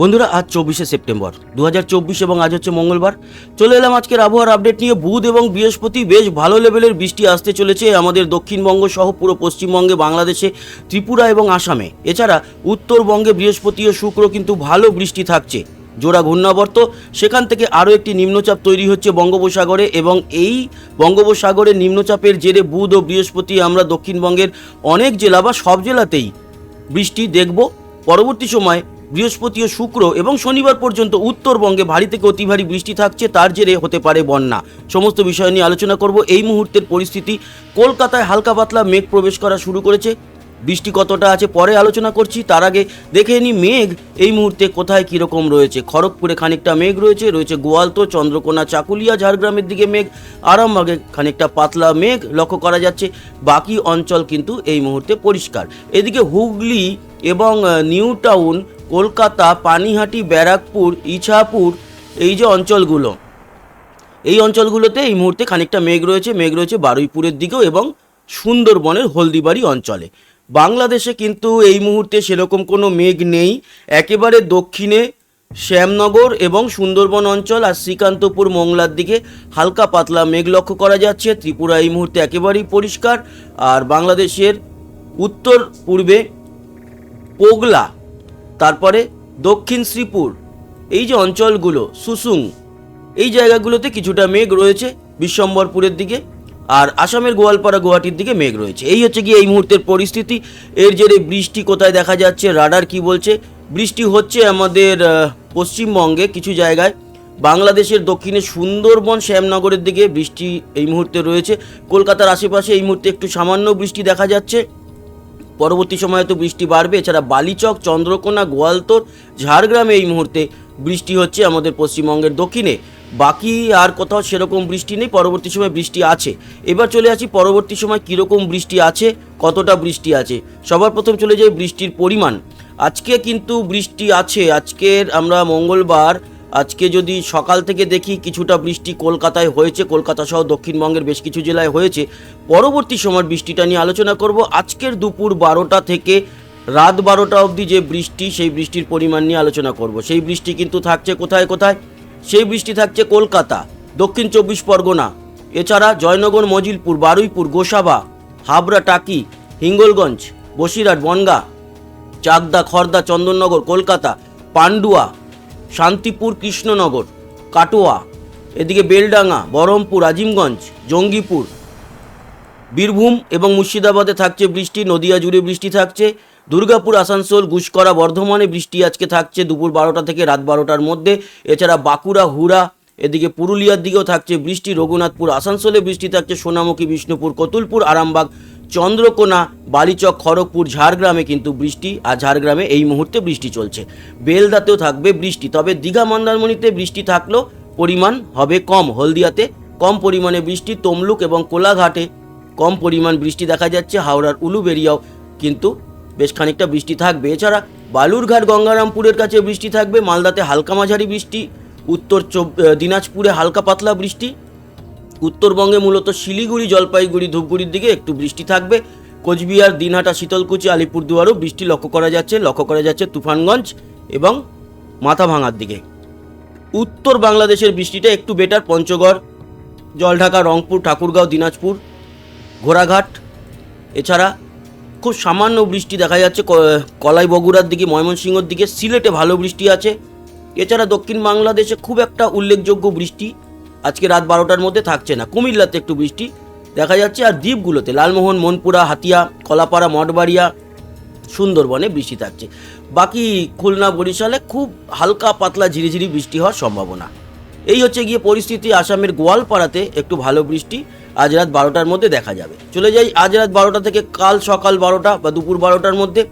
বন্ধুরা, আজ চব্বিশে সেপ্টেম্বর দু এবং আজ হচ্ছে মঙ্গলবার। চলে এলাম আজকের আবহাওয়ার আপডেট নিয়ে। বুধ এবং বৃহস্পতি বেশ ভালো লেভেলের বৃষ্টি আসতে চলেছে আমাদের দক্ষিণবঙ্গ সহ পুরো পশ্চিমবঙ্গে, বাংলাদেশে, ত্রিপুরা এবং আসামে। এছাড়া উত্তরবঙ্গে বৃহস্পতি ও শুক্র কিন্তু ভালো বৃষ্টি থাকছে। জোড়া ঘূর্ণাবর্ত। সেখান থেকে আরও একটি নিম্নচাপ তৈরি হচ্ছে বঙ্গোপসাগরে এবং এই বঙ্গোপসাগরে নিম্নচাপের জেরে বুধ ও বৃহস্পতি আমরা দক্ষিণবঙ্গের অনেক জেলা বা সব জেলাতেই বৃষ্টি দেখব। পরবর্তী সময় বৃহস্পতি ও শুক্র এবং শনিবার পর্যন্ত উত্তরবঙ্গে ভারী থেকে অতি ভারী বৃষ্টি থাকছে, তার জেরে হতে পারে বন্যা। সমস্ত বিষয় নিয়ে আলোচনা করব। এই মুহূর্তের পরিস্থিতি, কলকাতায় হালকা পাতলা মেঘ প্রবেশ করা শুরু করেছে। বৃষ্টি কতটা আছে পরে আলোচনা করছি, তার আগে দেখে নি মেঘ, এই মুহূর্তে কোথায় কীরকম রয়েছে? খড়গপুরে খানিকটা মেঘ রয়েছে রয়েছে গোয়ালতো চন্দ্রকোনা, চাকুলিয়া, ঝাড়গ্রামের দিকে মেঘ, আরামবাগে খানিকটা পাতলা মেঘ লক্ষ্য করা যাচ্ছে। বাকি অঞ্চল কিন্তু এই মুহূর্তে পরিষ্কার। এদিকে হুগলি এবং নিউ টাউন কলকাতা, পানিহাটি, ব্যারাকপুর, ইছাপুর এই যে অঞ্চলগুলো। এই অঞ্চলগুলোতে এই মুহূর্তে খানিকটা মেঘ রয়েছে। মেঘ রয়েছে বারুইপুরের দিকেও এবং সুন্দরবনের হলদিবাড়ি অঞ্চলে। বাংলাদেশে কিন্তু এই মুহূর্তে সেরকম কোনো মেঘ নেই। একেবারে দক্ষিণে শ্যামনগর এবং সুন্দরবন অঞ্চল আর শ্রীকান্তপুর, মোংলার দিকে হালকা পাতলা মেঘ লক্ষ্য করা যাচ্ছে। ত্রিপুরা এই মুহূর্তে একেবারেই পরিষ্কার। আর বাংলাদেশের উত্তর পূর্বে পোগলা তারপরে দক্ষিণ শ্রীপুর, এই যে অঞ্চলগুলো, সুসুং, এই জায়গাগুলোতে কিছুটা মেঘ রয়েছে বিশ্বম্বরপুরের দিকে আর আসামের গোয়ালপাড়া গুয়াহাটির দিকে মেঘ রয়েছে। এই হচ্ছে কি এই মুহূর্তের পরিস্থিতি। এর জেরে বৃষ্টি কোথায় দেখা যাচ্ছে, রাডার কি বলছে? বৃষ্টি হচ্ছে আমাদের পশ্চিমবঙ্গে কিছু জায়গায়। বাংলাদেশের দক্ষিণে সুন্দরবন, শ্যামনগরের দিকে বৃষ্টি এই মুহূর্তে রয়েছে। কলকাতার আশেপাশে এই মুহূর্তে একটু সামান্য বৃষ্টি দেখা যাচ্ছে। পরবর্তী সময়ে তো বৃষ্টি বাড়বে। এছাড়া বালিচক, চন্দ্রকোনা, গোয়ালতোর, ঝাড়গ্রামে এই মুহূর্তে বৃষ্টি হচ্ছে আমাদের পশ্চিমবঙ্গের দক্ষিণে। বাকি আর কোথাও সেরকম বৃষ্টি নেই, পরবর্তী সময় বৃষ্টি আছে। এবার চলে আসি পরবর্তী সময় কীরকম বৃষ্টি আছে, কতটা বৃষ্টি আছে। সবার প্রথম চলে যাই বৃষ্টির পরিমাণ। আজকে কিন্তু বৃষ্টি আছে, আজকের আমরা মঙ্গলবার আজকে যদি সকাল থেকে দেখি কিছুটা বৃষ্টি কলকাতায় হয়েছে, কলকাতা সহ দক্ষিণবঙ্গের বেশ কিছু জেলায় হয়েছে। পরবর্তী সময় বৃষ্টিটা নিয়ে আলোচনা করব। আজকের দুপুর বারোটা থেকে রাত বারোটা অবধি যে বৃষ্টি, সেই বৃষ্টির পরিমাণ নিয়ে আলোচনা করব। সেই বৃষ্টি কিন্তু থাকছে কোথায় কোথায়? সেই বৃষ্টি থাকছে কলকাতা, দক্ষিণ চব্বিশ পরগনা, এছাড়া জয়নগর, মজিলপুর, বারুইপুর, গোসাবা, হাবড়া, টাকি, হিঙ্গলগঞ্জ, বসিরহাট, বনগা, চাকদা, খর্দা, চন্দননগর, কলকাতা, পান্ডুয়া শান্তিপুর কৃষ্ণনগর, কাটোয়া, এদিকে বেলডাঙ্গা, বহরমপুর, আজিমগঞ্জ, জঙ্গিপুর। বীরভূম এবং মুর্শিদাবাদে থাকছে বৃষ্টি, নদিয়া জুড়ে বৃষ্টি থাকছে। দুর্গাপুর, আসানসোল গুসকরা বর্ধমানে বৃষ্টি আজকে থাকছে দুপুর বারোটা থেকে রাত বারোটার মধ্যে। এছাড়া বাঁকুড়া, হুড়া, এদিকে পুরুলিয়ার দিকেও থাকছে বৃষ্টি, রঘুনাথপুর, আসানসোলে বৃষ্টি থাকছে সোনামুখী, বিষ্ণুপুর, কতুলপুর, আরামবাগ চন্দ্রকোনা, বালিচক, খড়গপুর, ঝাড়গ্রামে কিন্তু বৃষ্টি আর ঝাড়গ্রামে এই মুহূর্তে বৃষ্টি চলছে। বেলদাতেও থাকবে বৃষ্টি, তবে দীঘা মন্দারমণিতে বৃষ্টি থাকলেও পরিমাণ হবে কম। হলদিয়াতে কম পরিমাণে বৃষ্টি, তমলুক এবং কোলাঘাটে কম পরিমাণ বৃষ্টি দেখা যাচ্ছে। হাওড়ার উলুবেরিয়াও কিন্তু বেশ খানিকটা বৃষ্টি থাকবে। এছাড়া বালুরঘাট, গঙ্গারামপুরের কাছে বৃষ্টি থাকবে। মালদাতে হালকা মাঝারি বৃষ্টি, উত্তর দিনাজপুরে হালকা পাতলা বৃষ্টি উত্তরবঙ্গে মূলত শিলিগুড়ি, জলপাইগুড়ি, ধূপগুড়ির দিকে একটু বৃষ্টি থাকবে। কোচবিহার, দিনহাটা, শীতলকুচি, আলিপুরদুয়ারও বৃষ্টি লক্ষ্য করা যাচ্ছে, লক্ষ্য করা যাচ্ছে তুফানগঞ্জ এবং মাথাভাঙার দিকে। উত্তর বাংলাদেশের বৃষ্টিটা একটু বেটার পঞ্চগড়, জলঢাকা, রংপুর, ঠাকুরগাঁও, দিনাজপুর, ঘোড়াঘাট, এছাড়া খুব সামান্য বৃষ্টি দেখা যাচ্ছে কলাই বগুড়ার দিকে, ময়মনসিংহর দিকে, সিলেটে ভালো বৃষ্টি আছে। এছাড়া দক্ষিণ বাংলাদেশে খুব একটা উল্লেখযোগ্য বৃষ্টি আজকে রাত বারোটার মধ্যে থাকছে না। কুমিল্লাতে একটু বৃষ্টি দেখা যাচ্ছে, আর দ্বীপগুলোতে লালমোহন, মনপুরা, হাতিয়া, কলাপাড়া, মঠবাড়িয়া, সুন্দরবনে বৃষ্টি থাকছে। বাকি খুলনা, বরিশালে খুব হালকা পাতলা ঝিরিঝিরি বৃষ্টি হওয়ার সম্ভাবনা। এই হচ্ছে গিয়ে পরিস্থিতি, আসামের গোয়ালপাড়াতে একটু ভালো বৃষ্টি, আজ রাত বারোটার মধ্যে দেখা যাবে। চলে যাই, আজ রাত বারোটা থেকে কাল সকাল বারোটা বা দুপুর বারোটার মধ্যে,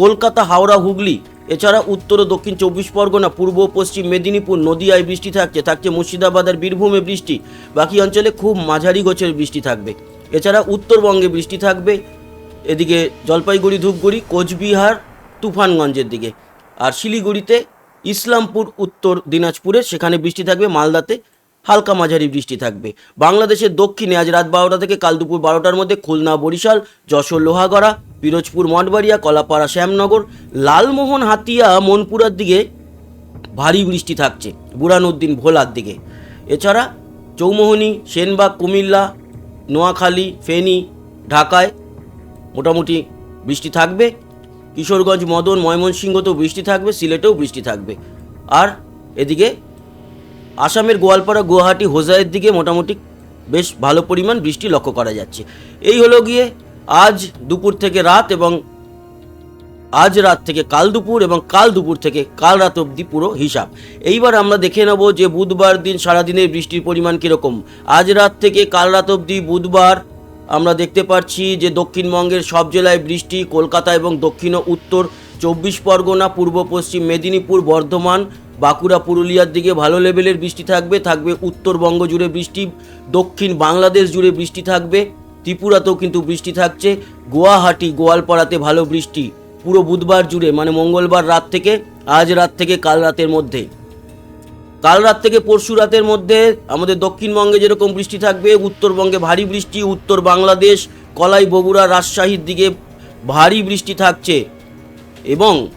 কলকাতা, হাওড়া, হুগলি এছাড়া উত্তর ও দক্ষিণ চব্বিশ পরগনা, পূর্ব পশ্চিম মেদিনীপুর, নদিয়ায় বৃষ্টি থাকছে থাকছে মুর্শিদাবাদ আর বীরভূমে বৃষ্টি। বাকি অঞ্চলে খুব মাঝারি গোছের বৃষ্টি থাকবে। এছাড়া উত্তরবঙ্গে বৃষ্টি থাকবে। এদিকে জলপাইগুড়ি, ধূপগুড়ি, কোচবিহার, তুফানগঞ্জের দিকে। আর শিলিগুড়িতে ইসলামপুর, উত্তর দিনাজপুরে সেখানে বৃষ্টি থাকবে, মালদাতে হালকা মাঝারি বৃষ্টি থাকবে। বাংলাদেশের দক্ষিণে আজ রাত বারোটা থেকে কাল দুপুর বারোটার মধ্যে খুলনা, বরিশাল, যশোর, লোহাগড়া পিরোজপুর, মঠবাড়িয়া, কলাপাড়া, শ্যামনগর, লালমোহন, হাতিয়া, মনপুরার দিকে ভারী বৃষ্টি থাকছে বুরানুদ্দিন ভোলার দিকে। এছাড়া চৌমোহনী, সেনবাগ, কুমিল্লা, নোয়াখালী, ফেনী, ঢাকায় মোটামুটি বৃষ্টি থাকবে। কিশোরগঞ্জ, মদন ময়মনসিংহতেও বৃষ্টি থাকবে, সিলেটেও বৃষ্টি থাকবে। আর এদিকে আসামের গোয়ালপাড়া, গুয়াহাটি, হোজাইয়ের দিকে মোটামুটি বেশ ভালো পরিমাণ বৃষ্টি লক্ষ্য করা যাচ্ছে। এই হলো গিয়ে আজ দুপুর থেকে রাত এবং আজ রাত থেকে কাল দুপুর এবং কাল দুপুর থেকে কাল রাত অবধি পুরো হিসাব। এইবার আমরা দেখে নেব যে বুধবার দিন সারাদিনের বৃষ্টির পরিমাণ কীরকম। আজ রাত থেকে কাল রাত অবধি বুধবার আমরা দেখতে পাচ্ছি যে দক্ষিণবঙ্গের সব জেলায় বৃষ্টি, কলকাতা এবং দক্ষিণ ও উত্তর চব্বিশ পরগনা, পূর্ব পশ্চিম মেদিনীপুর, বর্ধমান, বাঁকুড়া, পুরুলিয়ার দিকে ভালো লেভেলের বৃষ্টি থাকবে থাকবে উত্তরবঙ্গ জুড়ে বৃষ্টি, দক্ষিণ বাংলাদেশ জুড়ে বৃষ্টি থাকবে। ত্রিপুরাতেও কিন্তু বৃষ্টি থাকছে। গুয়াহাটি, গোয়ালপাড়াতে ভালো বৃষ্টি। পুরো বুধবার জুড়ে মানে মঙ্গলবার রাত থেকে, আজ রাত থেকে, কাল রাতের মধ্যে। কাল রাত থেকে পরশু রাতের মধ্যে আমাদের দক্ষিণবঙ্গে যেরকম বৃষ্টি থাকবে, উত্তরবঙ্গে ভারী বৃষ্টি, উত্তর বাংলাদেশ, কলাই, বগুড়া, রাজশাহীর দিকে ভারী বৃষ্টি থাকছে। এবং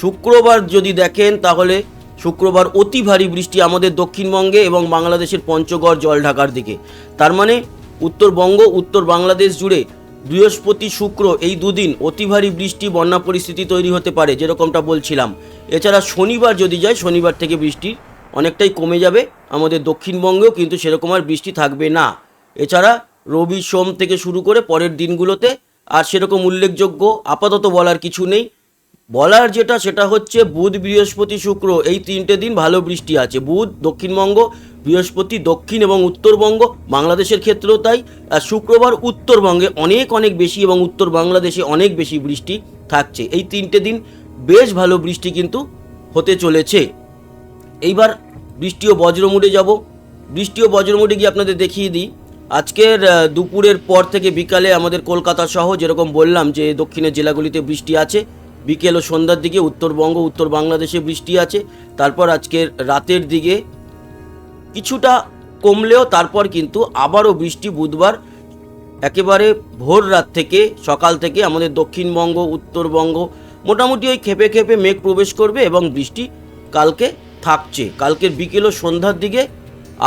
শুক্রবার যদি দেখেন, তাহলে শুক্রবার অতি ভারী বৃষ্টি আমাদের দক্ষিণবঙ্গে এবং বাংলাদেশের পঞ্চগড়, জলঢাকার দিকে। তার মানে উত্তরবঙ্গ, উত্তর বাংলাদেশ জুড়ে বৃহস্পতি শুক্র এই দুদিন অতি ভারী বৃষ্টি, বন্যা পরিস্থিতি তৈরি হতে পারে, যেরকমটা বলছিলাম। এছাড়া শনিবার যদি যায়, শনিবার থেকে বৃষ্টি অনেকটাই কমে যাবে আমাদের দক্ষিণবঙ্গেও, কিন্তু সেরকম আর বৃষ্টি থাকবে না। এছাড়া রবি, সোম থেকে শুরু করে পরের দিনগুলোতে আর সেরকম উল্লেখযোগ্য, আপাতত বলার কিছু নেই। বলার যেটা, সেটা হচ্ছে বুধ, বৃহস্পতি, শুক্র। এই তিনটে দিন ভালো বৃষ্টি আছে। বুধ, দক্ষিণবঙ্গ, বৃহস্পতি, দক্ষিণ এবং উত্তরবঙ্গ। বাংলাদেশের ক্ষেত্রেও তাই। আর শুক্রবার উত্তরবঙ্গে অনেক অনেক বেশি এবং উত্তর বাংলাদেশে অনেক বেশি বৃষ্টি থাকছে। এই তিনটে দিন বেশ ভালো বৃষ্টি কিন্তু হতে চলেছে। এইবার বৃষ্টি ও বজ্রমুড়ে যাব। বৃষ্টি ও বজ্রমুড়ে গিয়ে আপনাদের দেখিয়ে দিই। আজকের দুপুরের পর থেকে বিকালে আমাদের কলকাতা সহ যেরকম বললাম যে দক্ষিণের জেলাগুলিতে বৃষ্টি আছে। বিকেল ও সন্ধ্যার দিকে উত্তরবঙ্গ, উত্তর বাংলাদেশে বৃষ্টি আছে। তারপর আজকের রাতের দিকে কিছুটা কমলেও তারপর কিন্তু আবারও বৃষ্টি বুধবার একেবারে ভোর রাত থেকে, সকাল থেকে আমাদের দক্ষিণবঙ্গ, উত্তরবঙ্গ মোটামুটি ওই খেপে খেপে মেঘ প্রবেশ করবে এবং বৃষ্টি কালকে থাকছে। কালকের বিকেল ও সন্ধ্যার দিকে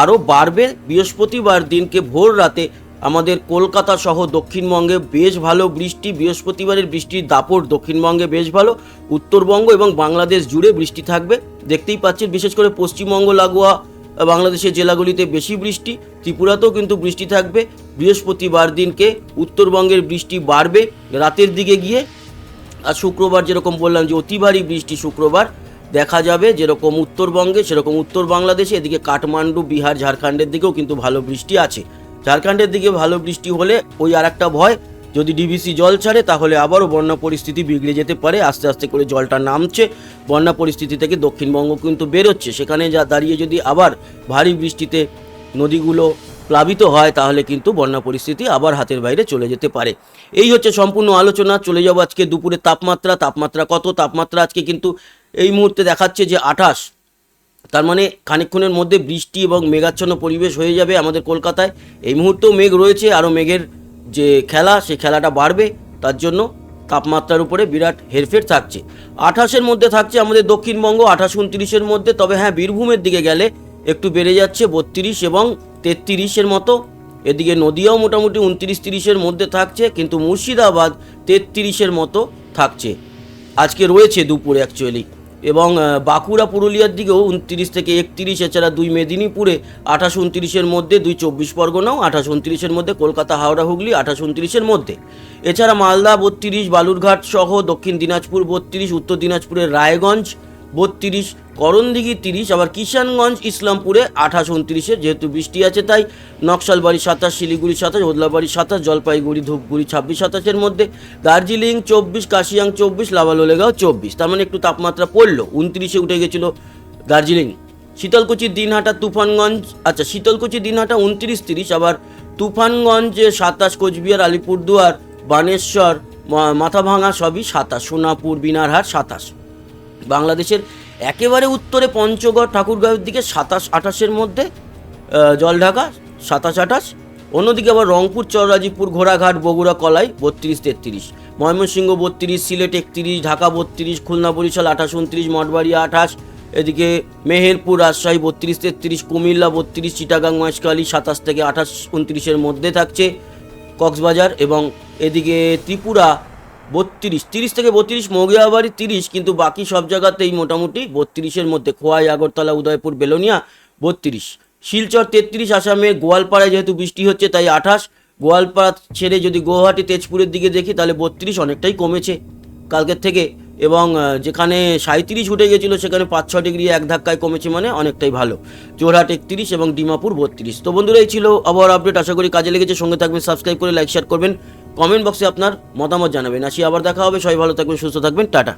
আরও বাড়বে। বৃহস্পতিবার দিনকে ভোর রাতে আমাদের কলকাতা সহ দক্ষিণবঙ্গে বেশ ভালো বৃষ্টি, বৃহস্পতিবারের বৃষ্টির দাপট দক্ষিণবঙ্গে বেশ ভালো, উত্তরবঙ্গ এবং বাংলাদেশ জুড়ে বৃষ্টি থাকবে। দেখতেই পাচ্ছেন, বিশেষ করে পশ্চিমবঙ্গ, লাগোয়া, বাংলাদেশের জেলাগুলিতে বেশি বৃষ্টি, ত্রিপুরাতেও কিন্তু বৃষ্টি থাকবে। বৃহস্পতিবার দিনকে উত্তরবঙ্গের বৃষ্টি বাড়বে। রাতের দিকে গিয়ে, আর শুক্রবার যেরকম বললাম যে অতি ভারী বৃষ্টি শুক্রবার, দেখা যাবে যেরকম উত্তরবঙ্গে, সেরকম উত্তর বাংলাদেশে। এদিকে কাঠমান্ডু, বিহার, ঝাড়খণ্ডের দিকেও কিন্তু ভালো বৃষ্টি আছে। ঝাড়খণ্ডের দিকে ভালো বৃষ্টি হলে ওই আর একটা ভয়। যদি ডিভিসি জল ছাড়ে, তাহলে আবারও বন্যা পরিস্থিতি বিগড়ে যেতে পারে। আস্তে আস্তে করে জলটা নামছে। বন্যা পরিস্থিতি থেকে দক্ষিণবঙ্গ কিন্তু বেরোচ্ছে। সেখানে যা দাঁড়িয়ে যদি আবার ভারী বৃষ্টিতে নদীগুলো প্লাবিত হয়, তাহলে কিন্তু বন্যা পরিস্থিতি আবার হাতের বাইরে চলে যেতে পারে। এই হচ্ছে সম্পূর্ণ আলোচনা। চলে যাব আজকে দুপুরে তাপমাত্রা। তাপমাত্রা কত? তাপমাত্রা আজকে কিন্তু এই মুহূর্তে দেখাচ্ছে যে আঠাশ। তার মানে খানিকক্ষণের মধ্যে বৃষ্টি এবং মেঘাচ্ছন্ন পরিবেশ হয়ে যাবে আমাদের কলকাতায়। এই মুহূর্তেও মেঘ রয়েছে, আরও মেঘের যে খেলা, সে খেলাটা বাড়বে, তার জন্য তাপমাত্রার উপরে বিরাট হেরফের থাকছে। আঠাশের মধ্যে থাকছে আমাদের দক্ষিণবঙ্গ, আঠাশ উনত্রিশের মধ্যে, তবে হ্যাঁ বীরভূমের দিকে গেলে একটু বেড়ে যাচ্ছে বত্রিশ এবং তেত্রিশের মতো। এদিকে নদিয়াও মোটামুটি উনত্রিশ তিরিশের মধ্যে থাকছে, কিন্তু মুর্শিদাবাদ তেত্রিশের মতো থাকছে। আজকে রয়েছে দুপুরে অ্যাকচুয়ালি এবং বাঁকুড়া পুরুলিয়ার দিকেও উনত্রিশ থেকে একত্রিশ, এছাড়া দুই মেদিনীপুরে আঠাশ উনত্রিশের মধ্যে, দুই চব্বিশ পরগনাও আঠাশ উনত্রিশের মধ্যে, কলকাতা, হাওড়া, হুগলি আঠাশ উনত্রিশের মধ্যে। এছাড়া মালদা বত্রিশ, বালুরঘাট সহ দক্ষিণ দিনাজপুর বত্রিশ, উত্তর দিনাজপুরের রায়গঞ্জ বত্রিশ, করণদিঘি তিরিশ, আবার কিষানগঞ্জ, ইসলামপুরে আঠাশ, উনত্রিশে, যেহেতু বৃষ্টি আছে তাই নকশালবাড়ি সাতাশ, শিলিগুড়ি সাতাশ, ওদলাবাড়ি সাতাশ, জলপাইগুড়ি, ধূপগুড়ি ছাব্বিশ, সাতাশের মধ্যে দার্জিলিং চব্বিশ, কাশিয়াং চব্বিশ লাভালোলেগাঁও চব্বিশ। তার মানে একটু তাপমাত্রা পড়ল, উনত্রিশে উঠে গেছিল দার্জিলিং। শীতলকুচি, দিনহাটা, তুফানগঞ্জ আচ্ছা শীতলকুচি, দিনহাটা, উনত্রিশ, তিরিশ, আবার তুফানগঞ্জে সাতাশ, কোচবিহার, আলিপুরদুয়ার, বানেশ্বর মাথাভাঙা সবই সাতাশ, সোনাপুর, বিনারহাট সাতাশ। বাংলাদেশের একেবারে উত্তরে পঞ্চগড় ঠাকুরগাঁওয়ের দিকে সাতাশ, আঠাশের মধ্যে জলঢাকা সাতাশ, আঠাশ। অন্যদিকে আবার রংপুর চররাজিপুর ঘোড়াঘাট, বগুড়া, কলাই বত্রিশ, তেত্রিশ। ময়মনসিংহ বত্রিশ, সিলেট একত্রিশ, ঢাকা বত্রিশ, খুলনা বরিশাল আঠাশ, উনত্রিশ, মঠবাড়িয়া আঠাশ। এদিকে মেহেরপুর, রাজশাহী বত্রিশ, তেত্রিশ, কুমিল্লা বত্রিশ, চিটাগাং, মহেশখালী সাতাশ থেকে আঠাশ, উনত্রিশের মধ্যে থাকছে কক্সবাজার এবং এদিকে ত্রিপুরা বত্রিশ, তিরিশ থেকে বত্রিশ, মগিয়াবাড়ি তিরিশ, কিন্তু বাকি সব জায়গাতেই মোটামুটি বত্রিশের মধ্যে খোয়াই, আগরতলা, উদয়পুর, বেলোনিয়া বত্রিশ। শিলচর তেত্রিশ, আসামে গোয়ালপাড়ায় যেহেতু বৃষ্টি হচ্ছে তাই আঠাশ। গোয়ালপাড়া ছেড়ে যদি গুয়াহাটি, তেজপুরের দিকে দেখি তাহলে বত্রিশ অনেকটাই কমেছে। কালকের থেকে এবং যেখানে সাঁত্রিশ উঠে গেছিল, সেখানে পাঁচ ছ ডিগ্রি এক ধাক্কায় কমেছে মানে অনেকটাই ভালো। জোরহাট একত্রিশ এবং ডিমাপুর বত্রিশ। তো বন্ধুরা, এই ছিল আবার আপডেট। আশা করি কাজে লেগেছে। সঙ্গে থাকবেন সাবস্ক্রাইব করে লাইক শেয়ার করবেন। কমেন্ট বক্সে আপনার মতামত জানাবেন। আসি, আবার দেখা হবে। সবাই ভালো থাকবেন, সুস্থ থাকবেন। টাটা।